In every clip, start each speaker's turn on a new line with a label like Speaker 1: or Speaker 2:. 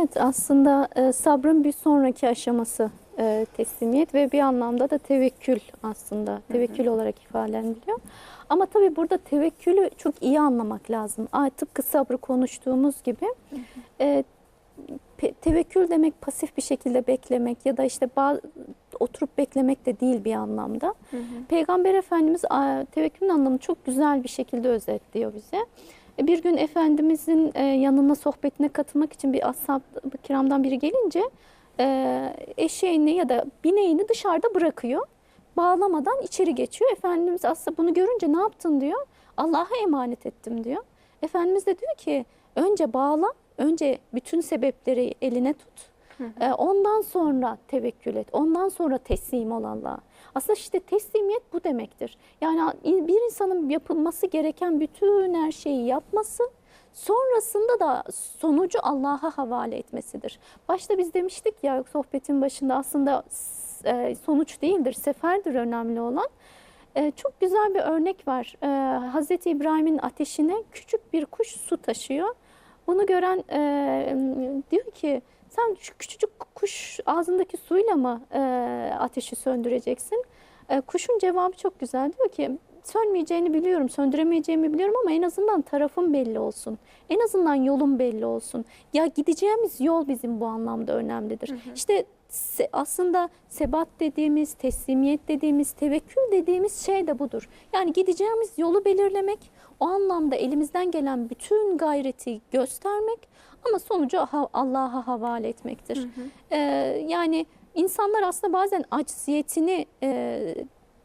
Speaker 1: Evet aslında e, sabrın bir sonraki aşaması e, teslimiyet ve bir anlamda da tevekkül aslında tevekkül olarak ifadeleniliyor. Ama tabii burada tevekkülü çok iyi anlamak lazım. Aa, tıpkı sabrı konuştuğumuz gibi e, tevekkül demek pasif bir şekilde beklemek ya da işte oturup beklemek de değil bir anlamda. Peygamber Efendimiz tevekkülün anlamını çok güzel bir şekilde özetliyor bize. Bir gün Efendimizin e, yanına sohbetine katılmak için bir ashab-ı kiramdan biri gelince e, eşeğini ya da bineğini dışarıda bırakıyor. Bağlamadan içeri geçiyor. Efendimiz aslında bunu görünce ne yaptın diyor. Allah'a emanet ettim diyor. Efendimiz de diyor ki önce bağla, önce bütün sebepleri eline tut. E, Ondan sonra tevekkül et. Ondan sonra teslim ol Allah'a. Aslında işte teslimiyet bu demektir. Yani bir insanın yapılması gereken bütün her şeyi yapması, sonrasında da sonucu Allah'a havale etmesidir. Başta biz demiştik ya sohbetin başında aslında e, sonuç değildir, seferdir önemli olan. E, Çok güzel bir örnek var. E, Hazreti İbrahim'in ateşine küçük bir kuş su taşıyor. Bunu gören e, diyor ki sen şu küçücük kuş ağzındaki suyla mı e, ateşi söndüreceksin? E, kuşun cevabı çok güzel. Diyor ki sönmeyeceğini biliyorum, söndüremeyeceğimi biliyorum ama en azından tarafım belli olsun. En azından yolum belli olsun. Ya gideceğimiz yol bizim bu anlamda önemlidir. İşte se- aslında sebat dediğimiz, teslimiyet dediğimiz, tevekkül dediğimiz şey de budur. Yani gideceğimiz yolu belirlemek, o anlamda elimizden gelen bütün gayreti göstermek ama sonucu ha- Allah'a havale etmektir. Ee, yani insanlar aslında bazen acziyetini e,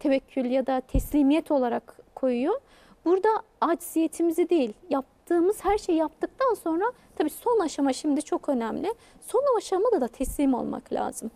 Speaker 1: tevekkül ya da teslimiyet olarak koyuyor. Burada acziyetimizi değil, yaptığımız her şeyi yaptıktan sonra tabii son aşama şimdi çok önemli. Son aşamada da teslim olmak lazım.